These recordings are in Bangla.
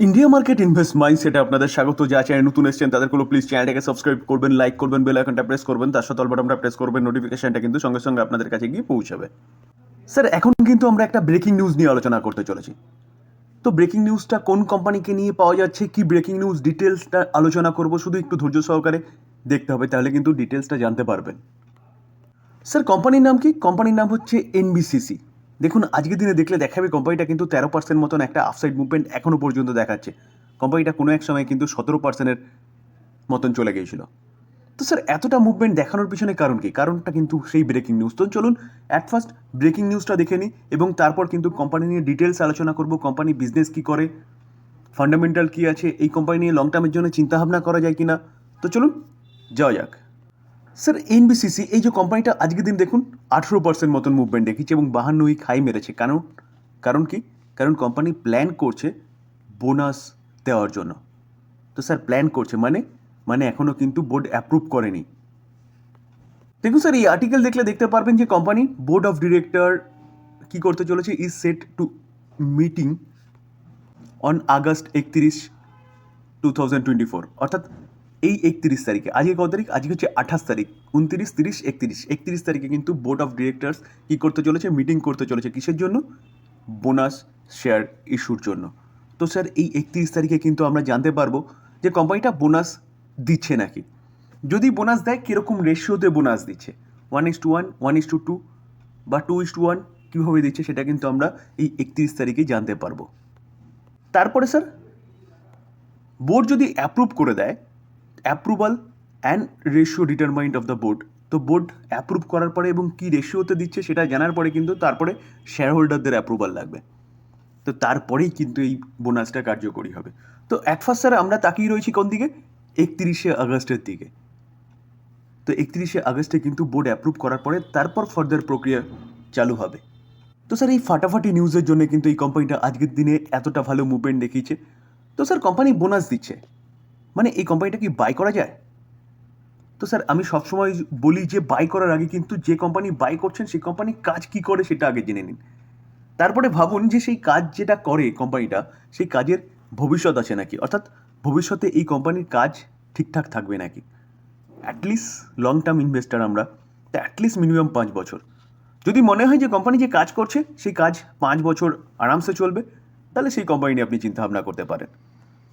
ইন্ডিয়া মার্কেট ইনভেস্ট মাইন্ড সেটা আপনাদের স্বাগত। যা চ্যানেল নতুন এসেছেন তাদেরগুলো প্লিজ চ্যানেলটাকে সাবস্ক্রাইব করবেন লাইক করবেন বেল আইকনটা প্রেস করবেন, তার সাথে বাটনটা প্রেস করবেন নোটিফিকেশনটা কিন্তু সঙ্গে সঙ্গে আপনাদের কাছে গিয়ে পৌঁছাবে। স্যার এখন কিন্তু আমরা একটা ব্রেকিং নিউজ নিয়ে আলোচনা করতে চলেছি। তো ব্রেকিং নিউজটা কোন কোম্পানিকে নিয়ে পাওয়া যাচ্ছে, কি ব্রেকিং নিউজ ডিটেলসটা আলোচনা করব, শুধু একটু ধৈর্য সহকারে দেখতে হবে, তাহলে কিন্তু ডিটেলসটা জানতে পারবেন। স্যার কোম্পানির নাম কি? কোম্পানির নাম হচ্ছে এনবিসিসি দেখুন, আজকের দিনে দেখলে দেখাবে কোম্পানিটা কিন্তু তেরো পার্সেন্ট মতন একটা আফসাইড মুভমেন্ট এখনও পর্যন্ত দেখাচ্ছে। কোম্পানিটা কোনো এক সময় কিন্তু সতেরো পার্সেন্টের মতন চলে গিয়েছিল। তো স্যার এতটা মুভমেন্ট দেখানোর পিছনে কারণ কি? কারণটা কিন্তু সেই ব্রেকিং নিউজ তো চলুন অ্যাট ফার্স্ট ব্রেকিং নিউজটা দেখে নিই এবং তারপর কিন্তু কোম্পানি নিয়ে ডিটেলস আলোচনা করব কোম্পানি বিজনেস কী করে ফান্ডামেন্টাল কী আছে, এই কোম্পানি নিয়ে লং টার্মের জন্য চিন্তাভাবনা করা যায় কি না তো চলুন, যাওয়া যাক। স্যার এনবিসিসি এই যে কোম্পানিটা আজকের দিন দেখুন, আঠেরো পার্সেন্ট মতন মুভমেন্ট দেখিয়েছে এবং বাহান্ন উইক হাই মেরেছে। কারণ কারণ কি? কারণ কোম্পানি প্ল্যান করছে বোনাস দেওয়ার জন্য। তো স্যার প্ল্যান করছে মানে মানে এখনও কিন্তু বোর্ড অ্যাপ্রুভ করেনি। দেখুন স্যার এই আর্টিকেল দেখলে দেখতে পারবেন যে কোম্পানি বোর্ড অফ ডিরেক্টর কি করতে চলেছে is set to meeting on August একত্রিশ টু থাউজেন্ড টোয়েন্টি ফোর অর্থাৎ এই একত্রিশ তারিখে। আজকে কত তারিখ? আজকে হচ্ছে আঠাশ তারিখ। উনত্রিশ, তিরিশ, একত্রিশ। একত্রিশ তারিখে কিন্তু বোর্ড অফ ডিরেক্টরস কী করতে চলেছে? মিটিং করতে চলেছে। কিসের জন্য? বোনাস শেয়ার ইস্যুর জন্য। তো স্যার, এই একত্রিশ তারিখে কিন্তু আমরা জানতে পারব যে কোম্পানিটা বোনাস দিচ্ছে নাকি। যদি বোনাস দেয়, কীরকম রেশিওতে বোনাস দিচ্ছে? One is two one one is two two বা টু ইস টু ওয়ান কীভাবে দিচ্ছে সেটা কিন্তু আমরা এই একত্রিশ তারিখে জানতে পারব। তারপরে স্যার বোর্ড যদি অ্যাপ্রুভ করে দেয় approval and ratio determined of the board তো বোর্ড অ্যাপ্রুভ করার পরে এবং কী রেশিওতে দিচ্ছে সেটা জানার পরে কিন্তু তারপরে শেয়ার হোল্ডারদের অ্যাপ্রুভাল লাগবে। তো তারপরেই কিন্তু এই বোনাসটা কার্যকরী হবে। তো অ্যাট ফার্স্ট স্যার আমরা তাকিয়ে রয়েছি কোন দিকে? একত্রিশে আগস্টের দিকে। তো একত্রিশে আগস্টে কিন্তু বোর্ড অ্যাপ্রুভ করার পরে তারপর ফার্দার প্রক্রিয়া চালু হবে। তো স্যার এই ফাটাফাটি নিউজের জন্য কিন্তু এই কোম্পানিটা আজকের দিনে এতটা ভালো মুভমেন্ট দেখিয়েছে। তো স্যার কোম্পানি বোনাস দিচ্ছে। মানে এই কোম্পানিটা কি বাই করা যায়? তো স্যার আমি সবসময় বলি যে বাই করার আগে কিন্তু যে কোম্পানি বাই করছেন সেই কোম্পানি কাজ কি করে সেটা আগে জেনে নিন। তারপরে ভাবুন যে সেই কাজ যেটা করে কোম্পানিটা সেই কাজের ভবিষ্যৎ আছে নাকি? অর্থাৎ ভবিষ্যতে এই কোম্পানির কাজ ঠিকঠাক থাকবে নাকি? অ্যাটলিস্ট লং টার্ম ইনভেস্টার আমরা, তা অ্যাটলিস্ট মিনিমাম পাঁচ বছর। যদি মনে হয় যে কোম্পানি যে কাজ করছে, সেই কাজ পাঁচ বছর আরামসে চলবে, তাহলে সেই কোম্পানি নিয়ে আপনি চিন্তাভাবনা করতে পারেন।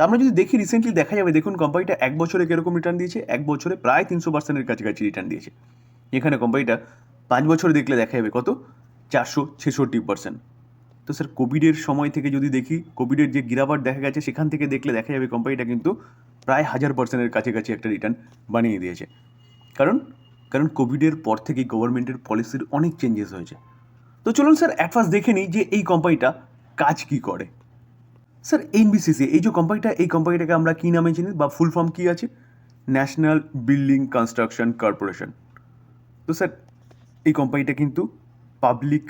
তা আমরা যদি দেখি রিসেন্টলি দেখা যাবে, দেখুন কোম্পানিটা এক বছরে কীরকম রিটার্ন দিয়েছে? এক বছরে প্রায় তিনশো পার্সেন্টের কাছাকাছি রিটার্ন দিয়েছে। এখানে কোম্পানিটা পাঁচ বছরে দেখলে দেখা যাবে কত? চারশো ছেষট্টি পার্সেন্ট তো স্যার কোভিডের সময় থেকে যদি দেখি কোভিডের যে গিরাবাট দেখা গেছে, সেখান থেকে দেখলে দেখা যাবে কোম্পানিটা কিন্তু প্রায় হাজার পার্সেন্টের কাছাকাছি একটা রিটার্ন বানিয়ে দিয়েছে। কারণ কারণ কোভিডের পর থেকেই গভর্নমেন্টের পলিসির অনেক চেঞ্জেস হয়েছে। তো চলুন স্যার অ্যাট ফার্স্ট দেখে নিই যে এই কোম্পানিটা কাজ কী করে। স্যার এনবিসিসি এই যে কোম্পানিটা এই কোম্পানিটাকে আমরা কী নামে চিনি বা ফুল ফর্ম কী আছে? ন্যাশনাল বিল্ডিং কনস্ট্রাকশন কর্পোরেশন তো স্যার, এই কোম্পানিটা কিন্তু পাবলিক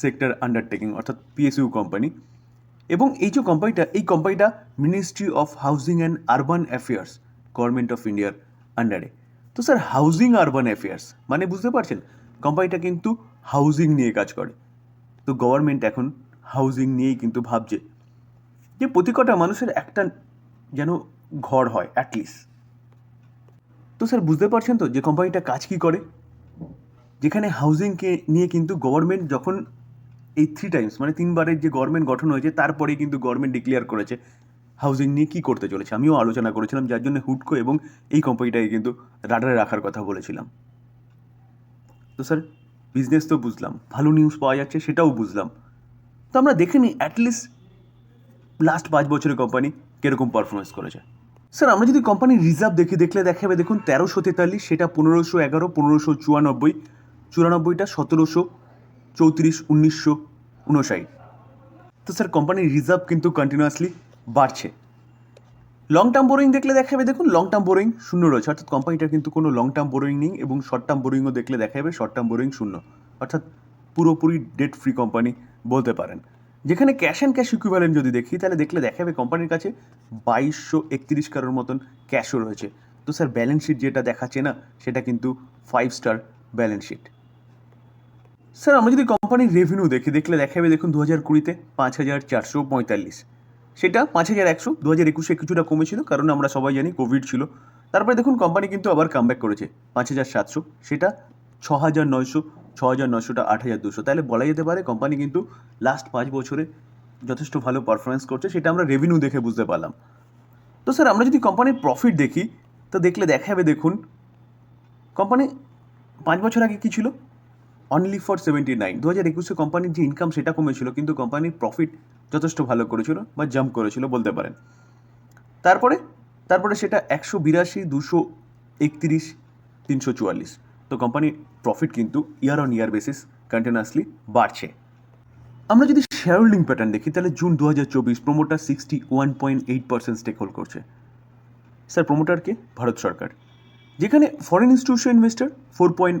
সেক্টর আন্ডারটেকিং অর্থাৎ পিএসইউ কোম্পানি এবং এই যে কোম্পানিটা এই কোম্পানিটা ministry of housing and urban affairs government of ইন্ডিয়ার আন্ডারে তো স্যার হাউজিং আরবান অ্যাফেয়ার্স মানে বুঝতে পারছেন? কোম্পানিটা কিন্তু হাউজিং নিয়ে কাজ করে। তো গভর্নমেন্ট এখন হাউজিং নিয়েই কিন্তু ভাবছে। যে প্রতি কটা মানুষের একটা যেন ঘর হয় অ্যাটলিস্ট তো স্যার, বুঝতে পারছেন তো যে কোম্পানিটা কাজ কী করে? যেখানে হাউজিংকে নিয়ে কিন্তু গভর্নমেন্ট যখন এই থ্রি টাইমস মানে তিনবারের যে গভর্নমেন্ট গঠন হয়েছে, তারপরেই কিন্তু গভর্নমেন্ট ডিক্লেয়ার করেছে হাউজিং নিয়ে কী করতে চলেছে। আমিও আলোচনা করেছিলাম, যার জন্য হুডকো এবং এই কোম্পানিটাকে কিন্তু রাডারে রাখার কথা বলেছিলাম। তো স্যার বিজনেস তো বুঝলাম, ভালো নিউজ পাওয়া যাচ্ছে সেটাও বুঝলাম। তো আমরা দেখে নিই অ্যাটলিস্ট লাস্ট পাঁচ বছরের কোম্পানি কীরকম পারফরমেন্স করেছে? স্যার আমরা যদি কোম্পানির রিজার্ভ দেখি, দেখলে দেখা যাবে দেখুন, তেরোশো তেতাল্লিশ, সেটা পনেরোশো এগারো, পনেরোশো চুরানব্বই চুরানব্বইটা সতেরোশো, চৌত্রিশ, উনিশশো উনষাট তো স্যার কোম্পানির রিজার্ভ কিন্তু কন্টিনিউয়াসলি বাড়ছে। লং টার্ম বোরিং দেখলে দেখা যাবে দেখুন লং টার্ম বোরিং শূন্য রয়েছে। অর্থাৎ কোম্পানিটার কিন্তু কোনো লং টার্ম বোরিং নেই এবং শর্ট টার্ম বোরিংও দেখলে দেখা যাবে শর্ট টার্ম বোরিং শূন্য। অর্থাৎ পুরোপুরি ডেট ফ্রি কোম্পানি বলতে পারেন। যেখানে ক্যাশ অ্যান্ড ক্যাশ ইকুইভ্যালেন্ট যদি দেখি, তাহলে দেখলে দেখা যাবে কোম্পানির কাছে বাইশশো একত্রিশ কারোর মতন ক্যাশও রয়েছে। তো স্যার ব্যালেন্স শিট যেটা দেখাচ্ছে না, সেটা কিন্তু five star balance sheet sir আমরা যদি কোম্পানির রেভিনিউ দেখি, দেখলে দেখা যাবে দেখুন দু হাজার কুড়িতে পাঁচ হাজার চারশো পঁয়তাল্লিশ। সেটা পাঁচ হাজার একশো দু হাজার একুশে কিছুটা কমেছিল, কারণ আমরা সবাই জানি কোভিড ছিল। তারপরে দেখুন কোম্পানি কিন্তু আবার কামব্যাক করেছে, পাঁচ হাজার সাতশো। সেটা ছ হাজার নয়শো ছ হাজার নয়শোটা আট হাজার দুশো। তাহলে বলা যেতে পারে কোম্পানি কিন্তু লাস্ট পাঁচ বছরে যথেষ্ট ভালো পারফরমেন্স করছে, সেটা আমরা রেভিনিউ দেখে বুঝতে পারলাম। তো স্যার আমরা যদি কোম্পানির প্রফিট দেখি, তো দেখলে দেখা যাবে দেখুন কোম্পানি পাঁচ বছর আগে কী ছিল? অনলি ফর সেভেন্টি নাইন দু হাজার একুশে কোম্পানির যে ইনকাম সেটা কমেছিল, কিন্তু কোম্পানির প্রফিট যথেষ্ট ভালো করেছিল বা জাম্প করেছিল বলতে পারেন। তারপরে তারপরে সেটা একশো বিরাশি, দুশো একত্রিশ, তিনশো চুয়াল্লিশ। তো কোম্পানির প্রফিট কিন্তু year on year basis continuously বাড়ছে। আমরা যদি শেয়ার হোল্ডিং প্যাটার্ন দেখি, তাহলে জুন দু হাজার চব্বিশ promoter sixty one point eight percent stake hold করছে স্যার প্রোমোটারকে ভারত সরকার। যেখানে foreign institution investor four point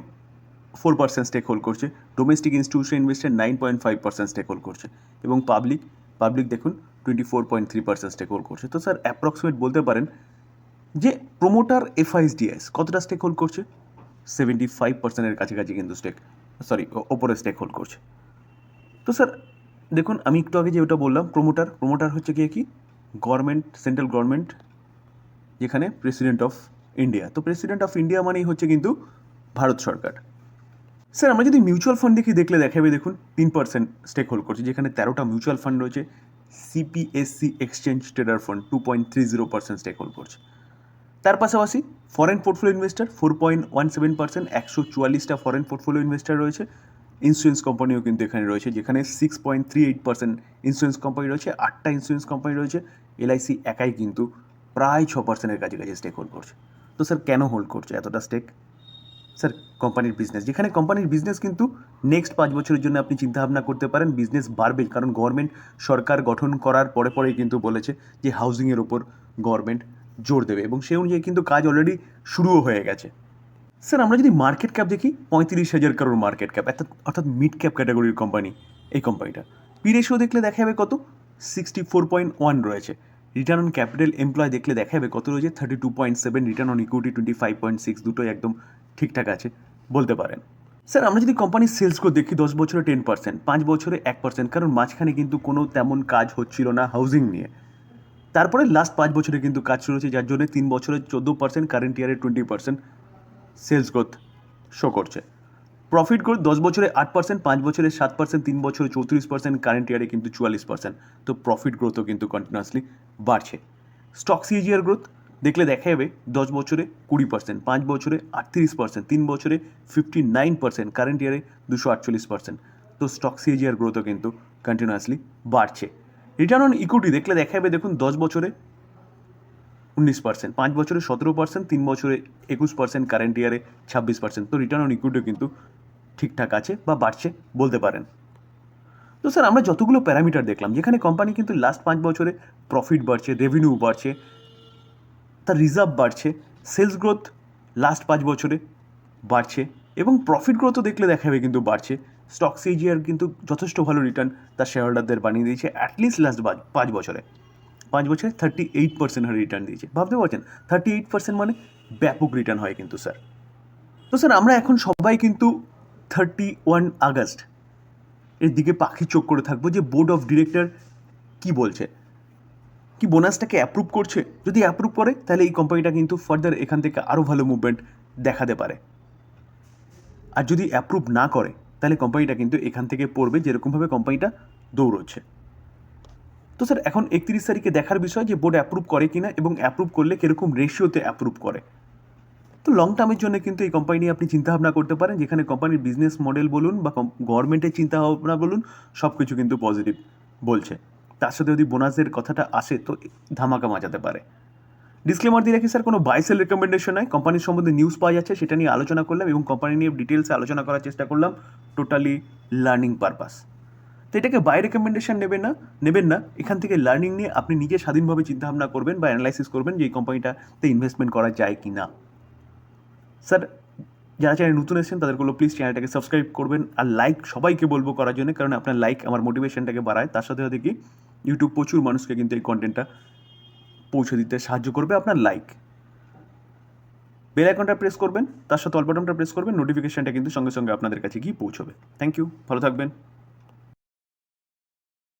four percent stake hold করছে domestic institution investor nine point five percent stake hold করছে এবং পাবলিক পাবলিক দেখুন twenty four point three percent stake hold করছে। তো স্যার অ্যাপ্রক্সিমেট বলতে পারেন যে প্রোমোটার এফআইএসডিএস কতটা স্টেক হোল্ড করছে? সেভেন্টি ফাইভ পার্সেন্টের কাছাকাছি কিন্তু স্টেক সরি ওপরে স্টেক হোল্ড করছে। তো স্যার দেখুন, আমি একটু আগে যে ওটা বললাম প্রোমোটার প্রোমোটার হচ্ছে গিয়ে কি? গভর্নমেন্ট সেন্ট্রাল গভর্নমেন্ট যেখানে প্রেসিডেন্ট অফ ইন্ডিয়া তো প্রেসিডেন্ট অফ ইন্ডিয়া মানেই হচ্ছে কিন্তু ভারত সরকার। স্যার আমরা যদি মিউচুয়াল ফান্ড দেখি, দেখলে দেখাবে দেখুন, তিন পার্সেন্ট স্টেক হোল্ড করছে, যেখানে তেরোটা মিউচুয়াল ফান্ড রয়েছে CPSE exchange trader fund two point three zero percent stake hold করছে। তার পাশাপাশি foreign portfolio investor four point one seven percent একশো চুয়াল্লিশটা ফরেন পোর্টফোলিও ইনভেস্টার রয়েছে। ইন্স্যুরেন্স কোম্পানিও কিন্তু এখানে রয়েছে, যেখানে six point three eight percent insurance company রয়েছে, আটটা ইন্স্যুরেন্স কোম্পানি রয়েছে। এলআইসি একাই কিন্তু প্রায় ছ পার্সেন্টের কাছাকাছি স্টেক হোল্ড করছে। তো স্যার কেন হোল্ড করছে এতটা স্টেক স্যার কোম্পানির বিজনেস যেখানে কোম্পানির বিজনেস কিন্তু নেক্সট পাঁচ বছরের জন্য আপনি চিন্তাভাবনা করতে পারেন বিজনেস বাড়বে, কারণ গভর্নমেন্ট সরকার গঠন করার পরে পরেই কিন্তু বলেছে যে হাউজিংয়ের ওপর গভর্নমেন্ট জোর দেবে এবং সেই অনুযায়ী কিন্তু কাজ অলরেডি শুরুও হয়ে গেছে। স্যার আমরা যদি মার্কেট ক্যাপ দেখি, পঁয়ত্রিশ হাজার কারোর মার্কেট ক্যাপ অর্থাৎ অর্থাৎ মিড ক্যাপ ক্যাটাগরির কোম্পানি এই কোম্পানিটা পি রেশিও দেখলে দেখা যাবে কত? সিক্সটি ফোর পয়েন্ট ওয়ান রয়েছে। রিটার্ন অন ক্যাপিটাল এমপ্লয় দেখলে দেখা যাবে কত রয়েছে? Thirty two point seven return on equity twenty five point six দুটোই একদম ঠিকঠাক আছে, বলতে পারেন। স্যার আমরা যদি কোম্পানির সেলস গ্রোথ দেখি, দশ বছরে টেন পার্সেন্ট পাঁচ বছরে এক পার্সেন্ট কারণ মাঝখানে কিন্তু কোনো তেমন কাজ হচ্ছিল না হাউজিং নিয়ে। তারপরে লাস্ট পাঁচ বছরে কিন্তু কাজ শুরু হয়েছে, যার জন্য তিন বছরে চোদ্দ পার্সেন্ট কারেন্ট ইয়ারে twenty percent sales growth show করছে। প্রফিট গ্রোথ দশ বছরে আট পার্সেন্ট পাঁচ বছরে সাত পার্সেন্ট তিন বছরে চৌত্রিশ পার্সেন্ট কারেন্ট ইয়ারে কিন্তু চুয়াল্লিশ পার্সেন্ট তো প্রফিট গ্রোথও কিন্তু কন্টিনিউয়াসলি বাড়ছে। স্টক সিজিআর গ্রোথ দেখলে দেখা যাবে দশ বছরে কুড়ি পার্সেন্ট পাঁচ বছরে আটত্রিশ পার্সেন্ট তিন বছরে ফিফটি নাইন পার্সেন্ট কারেন্ট ইয়ারে দুশো আটচল্লিশ পার্সেন্ট তো স্টক সিজিআর গ্রোথও কিন্তু কন্টিনিউয়াসলি বাড়ছে। রিটার্ন অন ইকুইটি দেখলে দেখা যাবে দেখুন দশ বছরে উনিশ পার্সেন্ট পাঁচ বছরে সতেরো পার্সেন্ট তিন বছরে একুশ পার্সেন্ট কারেন্ট ইয়ারে ছাব্বিশ পার্সেন্ট তো রিটার্ন অন ইকুইটিও কিন্তু ঠিকঠাক আছে বা বাড়ছে বলতে পারেন। তো স্যার আমরা যতগুলো প্যারামিটার দেখলাম, যেখানে কোম্পানি কিন্তু লাস্ট পাঁচ বছরে প্রফিট বাড়ছে রেভিনিউ বাড়ছে, তার রিজার্ভ বাড়ছে সেলস গ্রোথ লাস্ট পাঁচ বছরে বাড়ছে। এবং প্রফিট গ্রোথও দেখলে দেখা যাবে কিন্তু বাড়ছে। স্টক সিজিআর কিন্তু যথেষ্ট ভালো রিটার্ন তার শেয়ার হোল্ডারদের বানিয়ে দিয়েছে অ্যাটলিস্ট লাস্ট পাঁচ বছরে। পাঁচ বছরে থার্টি এইট পার্সেন্ট হারে রিটার্ন দিয়েছে। ভাবতে পারছেন? থার্টি এইট পার্সেন্ট মানে ব্যাপক রিটার্ন হয় কিন্তু স্যার তো স্যার আমরা এখন সবাই কিন্তু থার্টি ওয়ান আগস্ট এর দিকে পাখি চোখ করে থাকব যে বোর্ড অফ ডিরেক্টর কি বলছে। কি বোনাসটাকে অ্যাপ্রুভ করছে? যদি অ্যাপ্রুভ করে, তাহলে এই কোম্পানিটা কিন্তু ফার্দার এখান থেকে আরও ভালো মুভমেন্ট দেখাতে পারে। আর যদি অ্যাপ্রুভ না করে, তাহলে কোম্পানিটা কিন্তু এখান থেকে পড়বে যেরকমভাবে কোম্পানিটা দৌড়চ্ছে। তো স্যার এখন একত্রিশ তারিখে দেখার বিষয় যে বোর্ড অ্যাপ্রুভ করে কিনা এবং অ্যাপ্রুভ করলে কীরকম রেশিওতে অ্যাপ্রুভ করে। তো লং টার্মের জন্য কিন্তু এই কোম্পানি নিয়ে আপনি চিন্তাভাবনা করতে পারেন, যেখানে কোম্পানির বিজনেস মডেল বলুন বা গভর্নমেন্টের চিন্তাভাবনা বলুন সব কিছু কিন্তু পজিটিভ বলছে। তার সাথে যদি বোনাসের কথাটা আসে, তো ধামাকা মাজাতে পারে। ডিসক্লেমার দিয়ে রাখি, স্যার, কোনো বাইসেল রেকমেন্ডেশন নয় কোম্পানির সম্বন্ধে নিউজ পাওয়া যাচ্ছে, সেটা নিয়ে আলোচনা করলাম এবং কোম্পানি নিয়ে ডিটেলসে আলোচনা করার চেষ্টা করলাম। টোটালি লার্নিং পারপাস তো এটাকে বাই রেকমেন্ডেশন নেবেন না নেবেন না। এখান থেকে লার্নিং নিয়ে আপনি নিজে স্বাধীনভাবে চিন্তাভাবনা করবেন বা অ্যানালাইসিস করবেন যে এই কোম্পানিটাতে ইনভেস্টমেন্ট করা যায় কি না স্যার যারা চ্যানেল নতুন এসেছেন, তাদেরগুলো প্লিজ চ্যানেলটাকে সাবস্ক্রাইব করবেন আর লাইক সবাইকে বলব করার জন্য, কারণ আপনার লাইক আমার মোটিভেশনটাকে বাড়ায়। তার সাথে সাথে কি ইউটিউব প্রচুর মানুষকে কিন্তু এই কন্টেন্টটা পৌঁছে দিতে সাহায্য করবে আপনার লাইক বেল আইকনটা প্রেস করবেন, তার সাথে অল বাটনটা প্রেস করবেন নোটিফিকেশানটা কিন্তু সঙ্গে সঙ্গে আপনাদের কাছে গিয়ে পৌঁছবে। থ্যাংক ইউ ভালো থাকবেন।